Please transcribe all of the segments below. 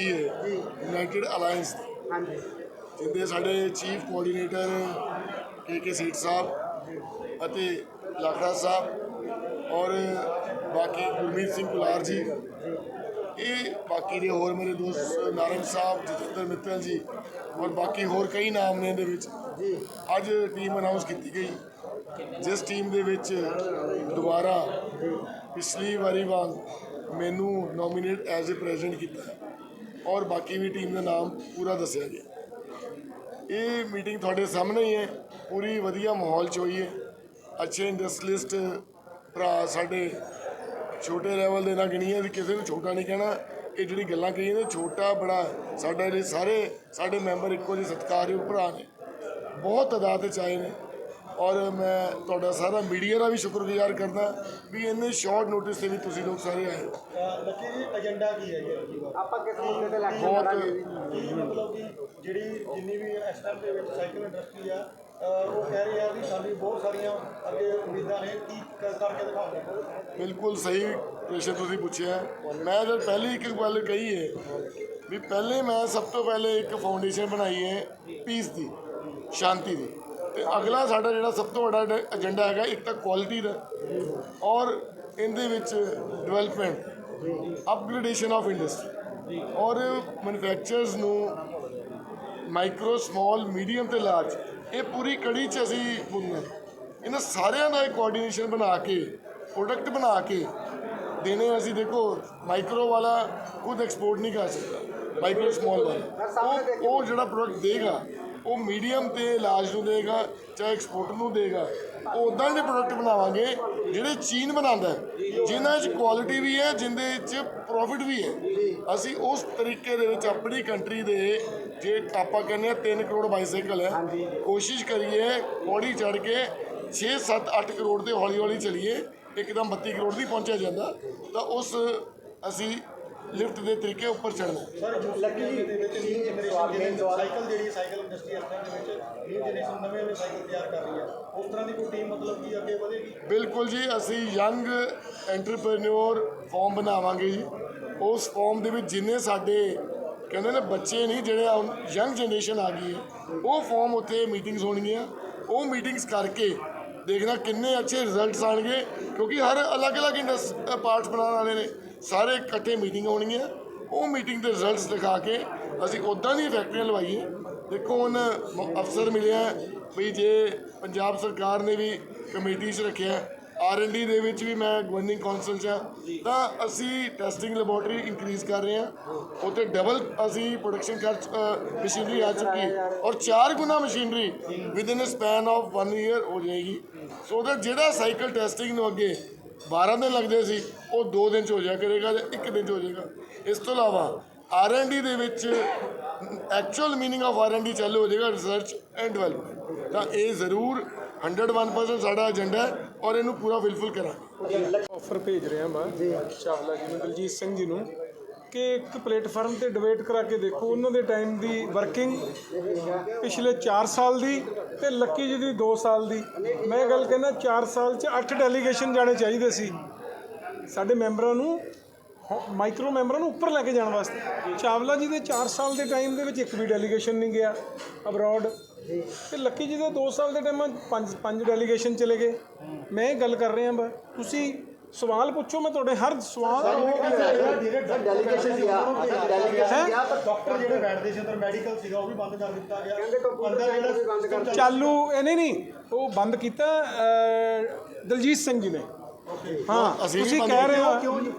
ਰੱਖੀ ਹੈ? United Alliance ਦੀ। ਹਾਂਜੀ। ਜਿੰਦੇ ਸਾਡੇ chief coordinator K K seat ਸਾਹਿਬ ਅਤੇ ਲਾਖੜਾ ਸਾਹਿਬ ਔਰ ਬਾਕੀ ਗੁਰਮੀਤ ਸਿੰਘ ਕੁਲਾਰ ਜੀ। ਇਹ ਬਾਕੀ ਦੇ ਹੋਰ ਮੇਰੇ ਦੋਸਤ ਨਾਰੰਗ ਸਾਹਿਬ ਜਤਿੰਦਰ ਮਿੱਤਲ ਜੀ ਔਰ ਬਾਕੀ ਹੋਰ ਕਈ ਨਾਮ ਨੇ ਇਹਦੇ ਵਿੱਚ। ਅੱਜ ਟੀਮ ਅਨਾਉਂਸ ਕੀਤੀ ਗਈ। ਜਿਸ ਟੀਮ ਦੇ ਵਿੱਚ ਦੁਬਾਰਾ ਪਿਛਲੀ ਵਾਰੀ ਵਾਂਗ ਮੈਨੂੰ ਨੋਮੀਨੇਟ ਐਜ਼ ਅ ਪ੍ਰੈਜ਼ੀਡੈਂਟ ਕੀਤਾ। ਔਰ ਬਾਕੀ ਵੀ ਟੀਮ ਦਾ ਨਾਮ ਪੂਰਾ ਦੱਸਿਆ ਗਿਆ। ਇਹ ਮੀਟਿੰਗ ਤੁਹਾਡੇ ਸਾਹਮਣੇ ਹੀ ਹੈ, ਪੂਰੀ ਵਧੀਆ ਮਾਹੌਲ 'ਚ ਹੋਈ ਹੈ। ਅੱਛੇ ਇੰਡਸਟਰੀਲਿਸਟ ਭਰਾ ਸਾਡੇ ਛੋਟੇ ਲੈਵਲ ਦੇ ਨਾਲ ਗਿਣੀਏ ਵੀ ਕਿਸੇ ਨੂੰ ਛੋਟਾ ਨਹੀਂ ਕਹਿਣਾ। ਇਹ ਜਿਹੜੀ ਗੱਲਾਂ ਕਹੀਆਂ ਨੇ, ਛੋਟਾ ਬੜਾ ਸਾਡੇ ਲਈ ਸਾਰੇ ਸਾਡੇ ਮੈਂਬਰ ਇੱਕੋ ਜਿਹੇ ਸਤਿਕਾਰਯੋਗ ਭਰਾ ਨੇ। ਬਹੁਤ ਤਾਦਾਦ 'ਚ ਆਏ ਨੇ। ਔਰ ਮੈਂ ਤੁਹਾਡਾ ਸਾਰਾ ਮੀਡੀਆ ਦਾ ਵੀ ਸ਼ੁਕਰਗੁਜ਼ਾਰ ਕਰਦਾ ਵੀ ਇੰਨੇ ਸ਼ਾਰਟ ਨੋਟਿਸ ਤੇ ਵੀ ਤੁਸੀਂ ਲੋਕ ਸਾਰੇ ਆਏ ਲੱਕੀ ਜੀ ਏਜੰਡਾ ਕੀ ਹੈ। ਜੀ ਆਪਾਂ ਕਿਸ ਮੁੱਦੇ ਤੇ ਇਲੈਕਸ਼ਨ ਬਹੁਤ- ਲੜਾਂਗੇ ਜੀ ਕੀ ਮਤਲਬ ਕਿ ਜਿਹੜੀ ਜਿੰਨੀ ਵੀ ਇਸ ਟਾਈਮ ਦੇ ਵਿੱਚ ਸਾਈਕਲ ਇੰਡਸਟਰੀ ਆ ਅਹ ਉਹ ਕਹਿ ਰਹੇ ਆ ਵੀ ਸਾਡੀ ਬਹੁਤ ਸਾਰੀਆਂ ਅੱਗੇ ਉਮੀਦਾਂ ਨੇ ਕੀ ਕਰ- ਕਰਕੇ ਦਿਖਾਉਂਗੇ ਬਿਲਕੁਲ ਸਹੀ ਪ੍ਰਸ਼ਨ ਤੁਸੀਂ ਪੁੱਛਿਆ। ਮੈਂ ਜਦ ਪਹਿਲੀ ਇੱਕ ਗੱਲ ਕਹੀ ਹੈ ਵੀ ਪਹਿਲੇ ਮੈਂ ਸਭ ਤੋਂ ਪਹਿਲੇ ਇੱਕ ਫਾਊਂਡੇਸ਼ਨ ਬਣਾਈ ਹੈ ਪੀਸ ਦੀ ਸ਼ਾਂਤੀ ਦੀ। ਤੇ ਅਗਲਾ ਸਾਡਾ ਜਿਹੜਾ ਸਭ ਤੋਂ ਵੱਡਾ ਏਜੰਡਾ ਹੈਗਾ, ਇੱਕ ਤਾਂ ਕੁਆਲਿਟੀ ਦਾ ਔਰ ਇਹਦੇ ਵਿੱਚ ਡਿਵੈਲਪਮੈਂਟ ਅਪਗ੍ਰੇਡੇਸ਼ਨ ਆਫ ਇੰਡਸਟਰੀ ਔਰ ਮੈਨੂਫੈਕਚਰਸ ਨੂੰ ਮਾਈਕਰੋ ਸਮਾਲ ਮੀਡੀਅਮ ਤੇ ਲਾਰਜ ਇਹ ਪੂਰੀ ਕੜੀ ਚ ਅਸੀਂ ਬੁਣਨਾ ਇਹਨਾਂ ਸਾਰਿਆਂ ਦਾ ਇੱਕ ਕੋਆਰਡੀਨੇਸ਼ਨ ਬਣਾ ਕੇ ਪ੍ਰੋਡਕਟ ਬਣਾ ਕੇ ਦੇਣੇ ਅਸੀਂ। ਦੇਖੋ ਮਾਈਕਰੋ ਵਾਲਾ ਖੁਦ ਐਕਸਪੋਰਟ ਨਹੀਂ ਕਰ ਸਕਦਾ ਮਾਈਕਰੋ ਸਮਾਲ ਵਾਲਾ। ਉਹ ਜਿਹੜਾ ਪ੍ਰੋਡਕਟ ਦੇਗਾ ਉਹ ਮੀਡੀਅਮ ਤੇ ਇਲਾਜ ਨੂੰ ਦੇਗਾ ਚਾਹੇ ਐਕਸਪੋਰਟ ਨੂੰ ਦੇਗਾ ਉਹ ਉਦਾਂ ਦੇ ਪ੍ਰੋਡਕਟ ਬਣਾਵਾਂਗੇ ਜਿਹੜੇ ਚੀਨ ਬਣਾਉਂਦਾ ਹੈ, ਜਿਨ੍ਹਾਂ 'ਚ ਕੁਆਲਿਟੀ ਵੀ ਹੈ ਜਿੰਦੇ 'ਚ ਪ੍ਰੋਫਿਟ ਵੀ ਹੈ। ਅਸੀਂ ਉਸ ਤਰੀਕੇ ਦੇ ਵਿੱਚ ਆਪਣੀ ਕੰਟਰੀ ਦੇ ਜੇ ਆਪਾਂ ਕਹਿੰਦੇ ਆ 3 ਕਰੋੜ ਬਾਈਸਾਈਕਲ ਹੈ ਕੋਸ਼ਿਸ਼ ਕਰੀਏ ਪੌੜੀ ਚੜ ਕੇ 6 7 8 ਕਰੋੜ ਤੇ ਹੌਲੀ ਹੌਲੀ ਚਲੀਏ ਇੱਕਦਮ 32 ਕਰੋੜ ਨਹੀਂ ਪਹੁੰਚਿਆ ਜਾਂਦਾ ਤਾਂ ਉਸ ਅਸੀਂ ਲਿਫਟ ਦੇ ਤਰੀਕੇ ਉੱਪਰ ਚੜ੍ਹਨਾ। ਸਰ ਲੱਕੀ ਜੀ ਦੇ ਵਿੱਚ ਨਿਊ ਜਨਰੇਸ਼ਨ ਸਾਈਕਲ ਜਿਹੜੀ ਸਾਈਕਲ ਇੰਡਸਟਰੀ ਟਾਈਮ ਦੇ ਵਿੱਚ ਨਿਊ ਜਨਰੇਸ਼ਨ ਨਵੇਂ ਨਵੇਂ ਸਾਈਕਲ ਤਿਆਰ ਕਰ ਰਹੀ ਹੈ। ਉਸ ਤਰ੍ਹਾਂ ਦੀ ਕੋਈ ਟੀਮ ਮਤਲਬ ਕਿ ਅੱਗੇ ਵਧੇਗੀ? ਬਿਲਕੁਲ ਜੀ ਅਸੀਂ ਯੰਗ ਐਂਟਰਪ੍ਰੈਨਿਓਰ ਫਾਰਮ ਬਣਾਵਾਂਗੇ ਜੀ। ਉਸ ਫਾਰਮ ਦੇ ਵਿੱਚ ਜਿੰਨੇ ਸਾਡੇ ਕਹਿੰਦੇ ਨੇ ਬੱਚੇ ਨਹੀਂ ਜਿਹੜੇ ਯੰਗ ਜਨਰੇਸ਼ਨ ਆ ਗਈ ਹੈ ਉਹ ਫਾਰਮ ਉੱਥੇ ਮੀਟਿੰਗਸ ਹੋਣਗੀਆਂ। ਉਹ ਮੀਟਿੰਗਸ ਕਰਕੇ ਦੇਖਣਾ ਕਿੰਨੇ ਅੱਛੇ ਰਿਜ਼ਲਟਸ ਆਣਗੇ ਕਿਉਂਕਿ ਹਰ ਅਲੱਗ-ਅਲੱਗ ਇੰਡਸ ਪਾਰਟਸ ਬਣਾਉਣ ਵਾਲੇ ਨੇ। ਸਾਰੇ ਇਕੱਠੇ ਮੀਟਿੰਗ ਹੋਣਗੀਆਂ। ਉਹ ਮੀਟਿੰਗ ਦੇ ਰਿਜ਼ਲਟਸ ਦਿਖਾ ਕੇ ਅਸੀਂ ਉਦਾਂ ਦੀ ਫੈਕਟਰੀਆਂ ਲਵਾਈਏ ਦੇਖੋ ਹੁਣ ਅਫਸਰ ਮਿਲਿਆ ਵੀ ਜੇ ਪੰਜਾਬ ਸਰਕਾਰ ਨੇ ਵੀ ਕਮੇਟੀ 'ਚ ਰੱਖਿਆ ਆਰ ਐਨ ਡੀ ਦੇ ਵਿੱਚ ਵੀ ਮੈਂ ਗਵਰਨਿੰਗ ਕੌਂਸਲ 'ਚ ਹਾਂ। ਤਾਂ ਅਸੀਂ ਟੈਸਟਿੰਗ ਲੈਬੋਰਟਰੀ ਇਨਕਰੀਜ਼ ਕਰ ਰਹੇ ਹਾਂ। ਉੱਥੇ ਡਬਲ ਅਸੀਂ ਪ੍ਰੋਡਕਸ਼ਨ ਕਰ ਮਸ਼ੀਨਰੀ ਆ ਚੁੱਕੀ। ਹੈ ਔਰ ਚਾਰ ਗੁਣਾ machinery with in span of 1 year ਹੋ ਜਾਏਗੀ। ਸੋ that ਜਿਹੜਾ ਸਾਈਕਲ ਟੈਸਟਿੰਗ ਨੂੰ ਅੱਗੇ 12 ਦਿਨ ਲੱਗਦੇ ਸੀ, ਉਹ 2 ਦਿਨ 'ਚ ਹੋ ਜਾਇਆ ਕਰੇਗਾ ਜਾਂ 1 ਦਿਨ 'ਚ ਹੋ ਜਾਏਗਾ। ਇਸ ਤੋਂ ਇਲਾਵਾ ਆਰ ਐਨ ਡੀ ਦੇ ਵਿੱਚ actual meaning of R N D ਚਾਲੂ ਹੋ ਜਾਏਗਾ ਰਿਸਰਚ ਐਂਡ ਡਿਵੈਲਪਮੈਂਟ ਤਾਂ ਇਹ ਜ਼ਰੂਰ 101% ਸਾਡਾ ਏਜੰਡਾ ਹੈ ਔਰ ਇਹਨੂੰ ਪੂਰਾ ਫਿਲਫਿਲ ਕਰਾਂਗੇ। ਆਫਰ ਭੇਜ ਰਿਹਾ ਮੈਂ ਚਾਵਲਾ ਜੀ ਨੂੰ ਦਲਜੀਤ ਸਿੰਘ ਜੀ ਨੂੰ। ਕਿ ਇੱਕ ਪਲੇਟਫਾਰਮ ਤੇ ਡਿਬੇਟ ਕਰਾ ਕੇ ਦੇਖੋ। ਉਹਨਾਂ ਦੇ ਟਾਈਮ ਦੀ ਵਰਕਿੰਗ ਪਿਛਲੇ 4 ਸਾਲ ਦੀ ਤੇ ਲੱਕੀ ਜੀ ਦੀ 2 ਸਾਲ ਦੀ। ਮੈਂ ਗੱਲ ਕਹਿੰਦਾ 4 ਸਾਲ ਚ 8 ਡੈਲੀਗੇਸ਼ਨ ਜਾਣੇ ਚਾਹੀਦੇ ਸੀ। ਸਾਡੇ ਮੈਂਬਰਾਂ ਨੂੰ ਮਾਈਕਰੋ ਮੈਂਬਰਾਂ ਨੂੰ ਉੱਪਰ ਲੈ ਕੇ ਜਾਣ ਵਾਸਤੇ। ਚਾਵਲਾ ਜੀ ਦੇ 4 ਸਾਲ ਦੇ ਟਾਈਮ ਦੇ ਵਿੱਚ ਇੱਕ ਵੀ ਡੈਲੀਗੇਸ਼ਨ ਨਹੀਂ ਗਿਆ ਅਬਰੋਡ ਤੇ ਲੱਕੀ ਜੀ ਦੇ 2 ਸਾਲ ਦੇ ਟਾਈਮ ਪੰਜ ਪੰਜ ਡੈਲੀਗੇਸ਼ਨ ਚਲੇ ਗਏ। ਮੈਂ ਇਹ ਗੱਲ ਕਰ ਰਿਹਾ ਬਾ ਤੁਸੀਂ ਸਵਾਲ ਪੁੱਛੋ ਮੈਂ ਤੁਹਾਡੇ ਹਰ ਸਵਾਲ ਡੈਲੀਗੇਸ਼ਨ ਗਿਆ ਡੈਲੀਗੇਸ਼ਨ ਗਿਆ ਪਰ ਡਾਕਟਰ ਜਿਹੜੇ ਬੈਠਦੇ ਸੀ ਅੰਦਰ ਮੈਡੀਕਲ ਸੀਗਾ ਉਹ ਵੀ ਬੰਦ ਕਰ ਦਿੱਤਾ ਗਿਆ। ਕਹਿੰਦੇ ਕੰਪਿਊਟਰ ਵੀ ਬੰਦ ਕਰ ਚਾਲੂ ਇਹ ਨਹੀਂ ਨਹੀਂ ਉਹ ਬੰਦ ਕੀਤਾ ਦਲਜੀਤ ਸਿੰਘ ਜੀ ਨੇ। ਹਾਂ ਤੁਸੀਂ ਕਹਿ ਰਹੇ। ਹੋ ਕਿਉਂ ਜੀ?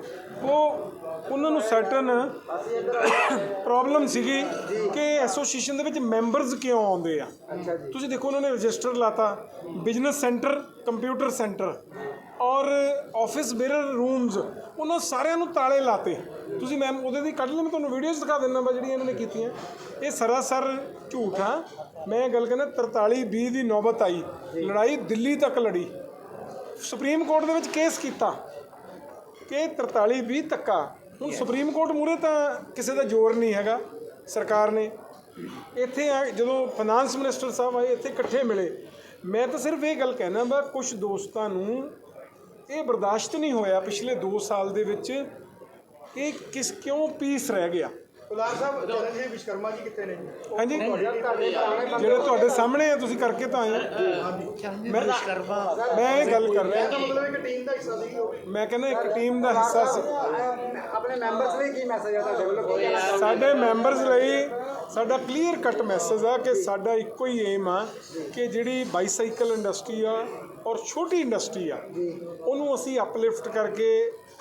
ਉਹ ਉਹਨਾਂ ਨੂੰ ਸਰਟਨ ਪ੍ਰੋਬਲਮ ਸੀਗੀ ਕਿ ਐਸੋਸੀਏਸ਼ਨ ਦੇ ਵਿੱਚ ਮੈਂਬਰਸ ਕਿਉਂ ਆਉਂਦੇ ਆ? ਤੁਸੀਂ ਦੇਖੋ ਉਹਨਾਂ ਨੇ ਰਜਿਸਟਰ ਲਾਤਾ ਬਿਜ਼ਨਸ ਸੈਂਟਰ ਕੰਪਿਊਟਰ ਸੈਂਟਰ ਔਰ ਆਫਿਸ ਬਿਰਰ ਰੂਮਸ ਉਹਨਾਂ ਸਾਰਿਆਂ ਨੂੰ ਤਾਲੇ ਲਾਤੇ। ਤੁਸੀਂ ਮੈਮ ਉਹਦੇ ਦੀ ਕੱਢ ਲਈ ਮੈਂ ਤੁਹਾਨੂੰ ਵੀਡੀਓਜ਼ ਦਿਖਾ ਦਿੰਦਾ ਮੈਂ ਜਿਹੜੀਆਂ ਇਹਨਾਂ ਨੇ ਕੀਤੀਆਂ। ਇਹ ਸਰਾਸਰ ਝੂਠ ਆ। ਮੈਂ ਗੱਲ ਕਹਿੰਦਾ 43 20 ਦੀ ਨੌਬਤ ਆਈ। ਲੜਾਈ ਦਿੱਲੀ ਤੱਕ ਲੜੀ। ਸੁਪਰੀਮ ਕੋਰਟ ਦੇ ਵਿੱਚ ਕੇਸ ਕੀਤਾ। ਕਿ 43 20 ਤੱਕਾ। ਹੁਣ ਸੁਪਰੀਮ ਕੋਰਟ ਮੂਰੇ ਤਾਂ ਕਿਸੇ ਦਾ ਜ਼ੋਰ ਨਹੀਂ ਹੈਗਾ, ਸਰਕਾਰ ਨੇ। ਇੱਥੇ ਆ, ਜਦੋਂ ਫਾਈਨਾਂਸ ਮਿਨਿਸਟਰ ਸਾਹਿਬ ਆਏ, ਇੱਥੇ ਇਕੱਠੇ ਮਿਲੇ। ਮੈਂ ਤਾਂ ਸਿਰਫ ਇਹ ਗੱਲ ਕਹਿਣਾ ਬਾ ਕੁਝ ਦੋਸਤਾਂ ਨੂੰ ਇਹ ਬਰਦਾਸ਼ਤ ਨਹੀਂ ਹੋਇਆ ਪਿਛਲੇ 2 ਸਾਲ ਦੇ ਵਿੱਚ ਇਹ ਕਿਸ ਕਿਉਂ ਪੀਸ ਰਹਿ ਗਿਆ? ਕੁਲਾਰ ਸਾਹਿਬ ਚਰਨਜੀਤ ਵਿਸ਼ਕਰਮਾ ਜੀ ਕਿੱਥੇ ਨੇ ਜੀ? ਹਾਂਜੀ। ਤੁਹਾਡੇ ਪੁਰਾਣੇ ਜਿਹੜੇ ਤੁਹਾਡੇ ਸਾਹਮਣੇ ਆ ਤੁਸੀਂ ਕਰਕੇ ਤਾਂ ਆਏ ਹੋ। ਮੈਂ ਮੈਂ ਇਹ ਗੱਲ ਕਰ ਰਿਹਾ। ਇਹਦਾ ਮਤਲਬ ਇੱਕ ਟੀਮ ਦਾ ਹਿੱਸਾ ਸੀ ਉਹ ਮੈਂ ਕਹਿੰਦਾ ਇੱਕ ਟੀਮ ਦਾ ਹਿੱਸਾ ਸੀ। ਆਪਣੇ ਮੈਂਬਰਸ ਲਈ ਕੀ ਮੈਸੇਜ ਹੈ ਤੁਹਾਡੇ ਵੱਲੋਂ? ਸਾਡੇ ਮੈਂਬਰਸ ਲਈ ਸਾਡਾ ਕਲੀਅਰ ਕੱਟ ਮੈਸੇਜ ਆ ਕਿ ਸਾਡਾ ਇੱਕੋ ਹੀ ਏਮ ਆ ਕਿ ਜਿਹੜੀ ਬਾਈਸਾਈਕਲ ਇੰਡਸਟਰੀ ਆ ਔਰ ਛੋਟੀ ਇੰਡਸਟਰੀ ਆ ਉਹਨੂੰ ਅਸੀਂ ਅਪਲਿਫਟ ਕਰਕੇ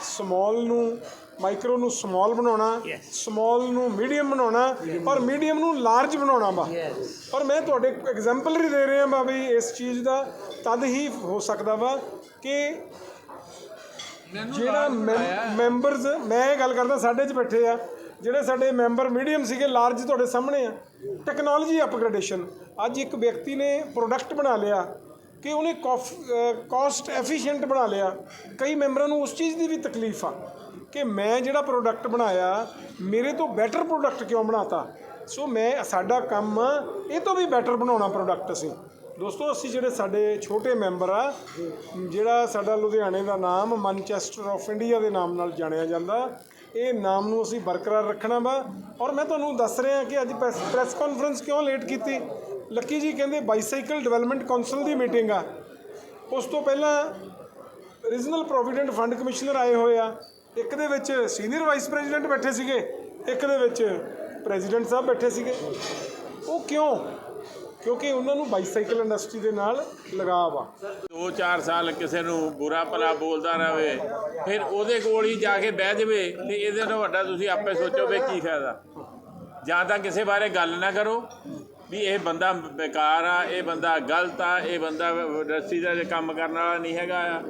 ਸਮਾਲ ਨੂੰ ਮਾਈਕਰੋ ਨੂੰ ਸਮਾਲ ਬਣਾਉਣਾ ਸਮਾਲ ਨੂੰ ਮੀਡੀਅਮ ਬਣਾਉਣਾ ਔਰ ਮੀਡੀਅਮ ਨੂੰ ਲਾਰਜ ਬਣਾਉਣਾ ਵਾ। ਔਰ ਮੈਂ ਤੁਹਾਡੇ ਐਗਜ਼ਾਮਪਲ ਹੀ ਦੇ ਰਿਹਾ ਵਾ ਵੀ ਇਸ ਚੀਜ਼ ਦਾ ਤਦ ਹੀ ਹੋ ਸਕਦਾ ਵਾ ਕਿ ਜਿਹੜਾ ਮੈਂਬਰਸ ਮੈਂ ਇਹ ਗੱਲ ਕਰਦਾ ਸਾਡੇ 'ਚ ਬੈਠੇ ਆ ਜਿਹੜੇ ਸਾਡੇ ਮੈਂਬਰ ਮੀਡੀਅਮ ਸੀਗੇ ਲਾਰਜ ਤੁਹਾਡੇ ਸਾਹਮਣੇ ਆ। ਟੈਕਨੋਲੋਜੀ ਅਪਗ੍ਰੇਡੇਸ਼ਨ ਅੱਜ ਇੱਕ ਵਿਅਕਤੀ ਨੇ ਪ੍ਰੋਡਕਟ ਬਣਾ ਲਿਆ ਕਿ ਉਹਨੇ ਕੋਸਟ ਐਫੀਸ਼ੀਐਂਟ ਬਣਾ ਲਿਆ। ਕਈ ਮੈਂਬਰਾਂ ਨੂੰ ਉਸ ਚੀਜ਼ ਦੀ ਵੀ ਤਕਲੀਫ ਆ ਕਿ ਮੈਂ ਜਿਹੜਾ ਪ੍ਰੋਡਕਟ ਬਣਾਇਆ, ਮੇਰੇ ਤੋਂ ਬੈਟਰ ਪ੍ਰੋਡਕਟ ਕਿਉਂ ਬਣਾਤਾ? ਸੋ ਮੈਂ, ਸਾਡਾ ਕੰਮ, ਇਹ ਤੋਂ ਵੀ ਬੈਟਰ ਬਣਾਉਣਾ ਪ੍ਰੋਡਕਟ ਅਸੀਂ। ਦੋਸਤੋ, ਅਸੀਂ ਜਿਹੜੇ ਸਾਡੇ ਛੋਟੇ ਮੈਂਬਰ ਆ, ਜਿਹੜਾ ਸਾਡਾ ਲੁਧਿਆਣੇ ਦਾ ਨਾਮ ਮਨਚੈਸਟਰ ਆਫ ਇੰਡੀਆ ਦੇ ਨਾਮ ਨਾਲ ਜਾਣਿਆ ਜਾਂਦਾ, ਇਹ ਨਾਮ ਨੂੰ ਅਸੀਂ ਬਰਕਰਾਰ ਰੱਖਣਾ ਵਾ। ਔਰ ਮੈਂ ਤੁਹਾਨੂੰ ਦੱਸ ਰਿਹਾ ਕਿ ਅੱਜ ਪ੍ਰੈਸ ਕਾਨਫਰੰਸ ਕਿਉਂ ਲੇਟ ਕੀਤੀ? ਲੱਕੀ ਜੀ ਕਹਿੰਦੇ ਬਾਈਸਾਈਕਲ ਡਿਵੈਲਪਮੈਂਟ ਕਾਉਂਸਲ ਦੀ ਮੀਟਿੰਗ ਆ। ਉਸ ਤੋਂ ਪਹਿਲਾਂ ਰੀਜਨਲ ਪ੍ਰੋਵੀਡੈਂਟ ਫੰਡ ਕਮਿਸ਼ਨਰ ਆਏ ਹੋਏ ਆ। ਇੱਕ ਦੇ ਵਿੱਚ ਸੀਨੀਅਰ ਵਾਈਸ ਪ੍ਰੈਜ਼ੀਡੈਂਟ ਬੈਠੇ ਸੀਗੇ, ਇੱਕ ਦੇ ਵਿੱਚ ਪ੍ਰੈਜ਼ੀਡੈਂਟ ਸਾਹਿਬ ਬੈਠੇ ਸੀਗੇ। ਉਹ ਕਿਉਂ? ਕਿਉਂਕਿ ਉਹਨਾਂ ਨੂੰ ਬਾਈਸਾਈਕਲ ਇੰਡਸਟਰੀ ਦੇ ਨਾਲ ਲਗਾਵ ਆ। ਦੋ ਚਾਰ ਸਾਲ ਕਿਸੇ ਨੂੰ ਬੁਰਾ ਭਲਾ ਬੋਲਦਾ ਰਹੇ, ਫਿਰ ਉਹਦੇ ਕੋਲ ਹੀ ਜਾ ਕੇ ਬਹਿ ਜਾਵੇ ਤੇ ਇਹਦੇ ਨਾਲ ਵੱਡਾ ਤੁਸੀਂ ਆਪੇ ਸੋਚੋ ਵੀ ਕੀ ਫਾਇਦਾ। ਜਾਂ ਤਾਂ ਕਿਸੇ ਬਾਰੇ ਗੱਲ ਨਾ ਕਰੋ ਵੀ ਇਹ ਬੰਦਾ ਬੇਕਾਰ ਆ ਇਹ ਬੰਦਾ ਗਲਤ ਆ ਇਹ ਬੰਦਾ ਇੰਡਸਟਰੀ ਦਾ ਕੰਮ ਕਰਨ ਵਾਲਾ ਨਹੀਂ ਹੈਗਾ ਆ।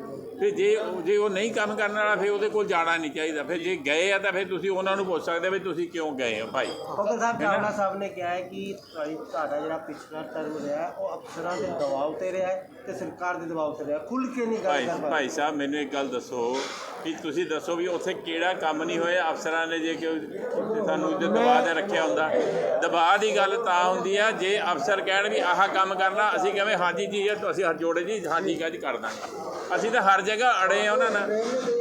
ਫਿਰ ਜੇ ਜੇ ਉਹ ਨਹੀਂ ਕੰਮ ਕਰਨ ਵਾਲਾ ਫਿਰ ਉਹਦੇ ਕੋਲ ਜਾਣਾ ਨਹੀਂ ਚਾਹੀਦਾ। ਫਿਰ ਜੇ ਗਏ ਆ ਤਾਂ ਫਿਰ ਤੁਸੀਂ ਉਹਨਾਂ ਨੂੰ ਪੁੱਛ ਸਕਦੇ ਵੀ ਤੁਸੀਂ ਕਿਉਂ ਗਏ ਹੋ ਭਾਈ। ਫੋਕਰ ਸਾਹਿਬ ਚਾਵਲਾ ਸਾਹਿਬ ਨੇ ਕਿਹਾ ਹੈ ਕਿ ਤੁਹਾਡੀ ਜਿਹੜਾ ਪਿਛਲਾ ਟਰਮ ਰਿਹਾ ਉਹ ਅਫਸਰਾਂ ਦੇ ਦਬਾਅ ਤੇ ਰਿਹਾ ਤੇ ਸਰਕਾਰ ਦੇ ਦਬਾਅ ਤੇ ਰਿਹਾ ਖੁੱਲ ਕੇ ਨਹੀਂ ਗੱਲ ਕਰ ਭਾਈ ਸਾਹਿਬ ਮੈਨੂੰ ਇੱਕ ਗੱਲ ਦੱਸੋ। ਵੀ ਤੁਸੀਂ ਦੱਸੋ ਵੀ ਉੱਥੇ ਕਿਹੜਾ ਕੰਮ ਨਹੀਂ ਹੋਇਆ? ਅਫਸਰਾਂ ਨੇ ਜੇ ਕਿ ਸਾਨੂੰ ਜੇ ਦਬਾਅ ਤੇ ਰੱਖਿਆ ਹੁੰਦਾ। ਦਬਾਅ ਦੀ ਗੱਲ ਤਾਂ ਹੁੰਦੀ ਆ ਜੇ ਅਫਸਰ ਕਹਿਣ ਵੀ ਆਹ ਕੰਮ ਕਰਨਾ ਅਸੀਂ ਕਹਵੇਂ ਹਾਂਜੀ ਜੀ ਇਹ ਅਸੀਂ ਹੱਥ ਜੋੜੇ ਜੀ ਹਾਂ ਠੀਕ ਹੈ ਜੀ ਕਰ ਦਾਂਗਾ। ਅਸੀਂ ਤਾਂ ਹਰ ਜਗ੍ਹਾ ਅੜੇ ਆ ਉਹਨਾਂ ਨਾਲ।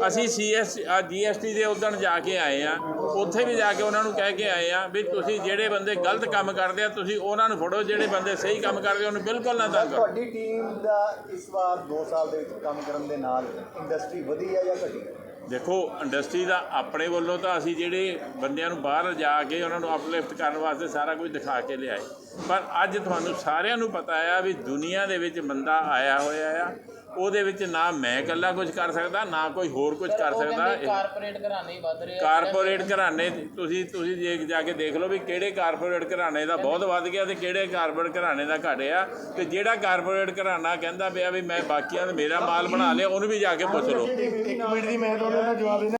ਅਸੀਂ ਸੀਐਸ ਜੀਐਸਟੀ ਦੇ ਉਦਣ ਜਾ ਕੇ ਆਏ ਆ। ਉੱਥੇ ਵੀ ਜਾ ਕੇ ਉਹਨਾਂ ਨੂੰ ਕਹਿ ਕੇ ਆਏ ਆ ਵੀ ਤੁਸੀਂ ਜਿਹੜੇ ਬੰਦੇ ਗਲਤ ਕੰਮ ਕਰਦੇ ਆ ਤੁਸੀਂ ਉਹਨਾਂ ਨੂੰ ਫੜੋ ਜਿਹੜੇ ਬੰਦੇ ਸਹੀ ਕੰਮ ਕਰਦੇ ਉਹਨੂੰ ਬਿਲਕੁਲ ਨਾ ਤੰਗ ਕਰੋ। ਤੁਹਾਡੀ ਟੀਮ ਦਾ ਇਸ ਵਾਰ 2 ਸਾਲ ਦੇ ਵਿੱਚ ਕੰਮ ਕਰਨ ਦੇ ਨਾਲ ਇੰਡਸਟਰੀ ਵਧੀ ਹੈ ਜਾਂ ਘਟੀ ਦੇਖੋ ਇੰਡਸਟਰੀ ਦਾ ਆਪਣੇ ਵੱਲੋਂ ਤਾਂ ਅਸੀਂ ਜਿਹੜੇ ਬੰਦਿਆਂ ਨੂੰ ਬਾਹਰ ਜਾ ਕੇ ਉਹਨਾਂ ਨੂੰ ਅਪਲਿਫਟ ਕਰਨ ਵਾਸਤੇ ਸਾਰਾ ਕੁਝ ਦਿਖਾ ਕੇ ਲਿਆਏ। ਪਰ ਅੱਜ ਤੁਹਾਨੂੰ ਸਾਰਿਆਂ ਨੂੰ ਪਤਾ ਆ ਵੀ ਦੁਨੀਆ ਦੇ ਵਿੱਚ ਬੰਦਾ ਆਇਆ ਹੋਇਆ ਆ ਉਹਦੇ ਵਿੱਚ ਨਾ ਮੈਂ ਇਕੱਲਾ ਕੁਝ ਕਰ ਸਕਦਾ ਨਾ ਕੋਈ ਹੋਰ ਕੁਝ ਕਰ ਸਕਦਾ ਕਾਰਪੋਰੇਟ ਘਰਾਣੇ ਹੀ ਵੱਧ ਰਹੇ ਕਾਰਪੋਰੇਟ ਘਰਾਣੇ ਤੁਸੀਂ ਤੁਸੀਂ ਜੇ ਜਾ ਕੇ ਦੇਖ ਲਓ ਵੀ ਕਿਹੜੇ ਕਾਰਪੋਰੇਟ ਘਰਾਣੇ ਦਾ ਬਹੁਤ ਵੱਧ ਗਿਆ ਤੇ ਕਿਹੜੇ ਕਾਰਪੋਰੇਟ ਘਰਾਣੇ ਦਾ ਘਟਿਆ ਤੇ ਜਿਹੜਾ ਕਾਰਪੋਰੇਟ ਘਰਾਣਾ ਕਹਿੰਦਾ ਪਿਆ ਵੀ ਮੈਂ ਬਾਕੀਆਂ ਦਾ ਮੇਰਾ ਮਾਲ ਬਣਾ ਲਿਆ ਉਹਨੂੰ ਵੀ ਜਾ ਕੇ ਪੁੱਛ ਲਓ। ਇੱਕ ਮਿੰਟ ਦੀ ਮੈਂ ਤੁਹਾਨੂੰ ਇਹਦਾ ਜਵਾਬ ਦੇਣਾ